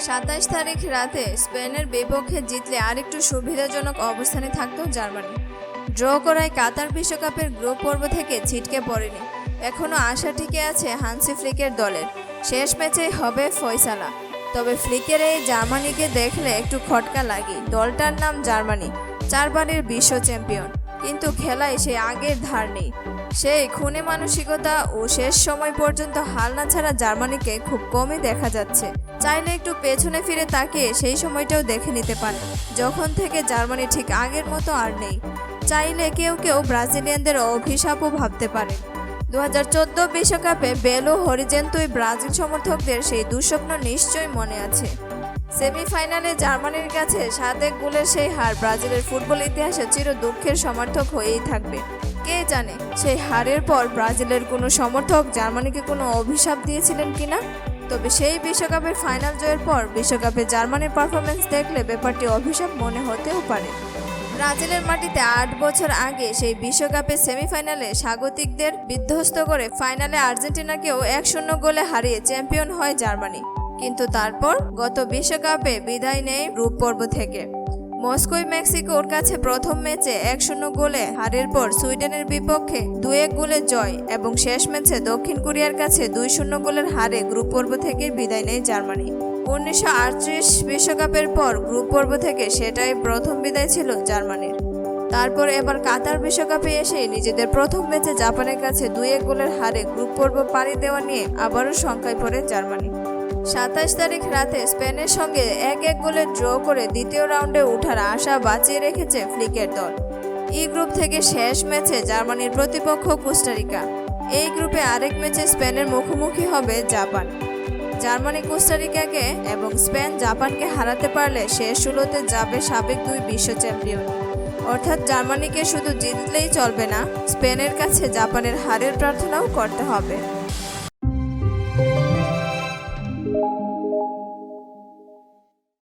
সাতাশ তারিখ রাতে স্পেনের বিপক্ষে জিতলে আরেকটু সুবিধাজনক অবস্থানে থাকত জার্মানি। ড্র করায় কাতার বিশ্বকাপের গ্রুপ পর্ব থেকে ছিটকে পড়েনি। এখনও আশা টিকে আছে হানসি ফ্লিকের দলের। শেষ ম্যাচে হবে ফয়সালা। তবে ফ্লিকের এই জার্মানিকে দেখলে একটু খটকা লাগে। দলটার নাম জার্মানি, চারবারের বিশ্ব চ্যাম্পিয়ন। কিন্তু খেলায় সে আগের ধার নেই। সেই খুনে মানসিকতা ও শেষ সময় পর্যন্ত হাল না ছাড়া জার্মানিকে খুব কমই দেখা যাচ্ছে। চাইলে একটু পেছনে ফিরে তাকিয়ে সেই সময়টাও দেখে নিতে পারে যখন থেকে জার্মানি ঠিক আগের মতো আর নেই। চাইলে কেউ কেউ ব্রাজিলিয়ানদের অভিশাপও ভাবতে পারে দু হাজার চোদ্দ বিশ্বকাপে বেলো হরিজেন্তুই ব্রাজিল সমর্থকদের সেই দুঃস্বপ্ন নিশ্চয়ই মনে আছে। সেমিফাইনালে জার্মানির কাছে সাত এক গোলের সেই হার ব্রাজিলের ফুটবল ইতিহাসে চির দুঃখের সমর্থক হয়েই থাকবে। কে জানে সেই হারের পর ব্রাজিলের কোনো সমর্থক জার্মানিকে কোনো অভিশাপ দিয়েছিলেন কিনা? তবে সেই বিশ্বকাপের ফাইনাল জয়ের পর বিশ্বকাপে জার্মানির পারফরমেন্স দেখলে ব্যাপারটি অভিশাপ মনে হতেও পারে। ব্রাজিলের মাটিতে আট বছর আগে সেই বিশ্বকাপের সেমিফাইনালে স্বাগতিকদের বিধ্বস্ত করে ফাইনালে আর্জেন্টিনাকেও এক শূন্য গোলে হারিয়ে চ্যাম্পিয়ন হয় জার্মানি। কিন্তু তারপর গত বিশ্বকাপে বিদায় নেয় গ্রুপ পর্ব থেকে। মস্কোয় মেক্সিকোর কাছে প্রথম ম্যাচে এক শূন্য গোলে হারের পর সুইডেনের বিপক্ষে দু এক গোলে জয় এবং শেষ ম্যাচে দক্ষিণ কোরিয়ার কাছে দুই শূন্য গোলের হারে গ্রুপ পর্ব থেকে বিদায় নেয় জার্মানি। উনিশশো বিশ্বকাপের পর গ্রুপ পর্ব থেকে সেটাই প্রথম বিদায় ছিল জার্মানির। তারপর এবার কাতার বিশ্বকাপে এসে নিজেদের প্রথম ম্যাচে জাপানের কাছে দুই এক গোলের হারে গ্রুপ পর্ব পাড়ি দেওয়া নিয়ে আবারও শঙ্কায় পড়ে জার্মানি। সাতাশ তারিখ রাতে স্পেনের সঙ্গে এক এক গোলে ড্র করে দ্বিতীয় রাউন্ডে ওঠার আশা বাঁচিয়ে রেখেছে ফ্লিকের দল। ই গ্রুপ থেকে শেষ ম্যাচে জার্মানির প্রতিপক্ষ কোস্টারিকা। এই গ্রুপে আরেক ম্যাচে স্পেনের মুখোমুখি হবে জাপান। জার্মানি কোস্টারিকাকে এবং স্পেন জাপানকে হারাতে পারলে শেষ ষোলোতে যাবে সাবেক দুই বিশ্ব চ্যাম্পিয়ন। অর্থাৎ জার্মানিকে শুধু জিতলেই চলবে না, স্পেনের কাছে জাপানের হারের প্রার্থনাও করতে হবে।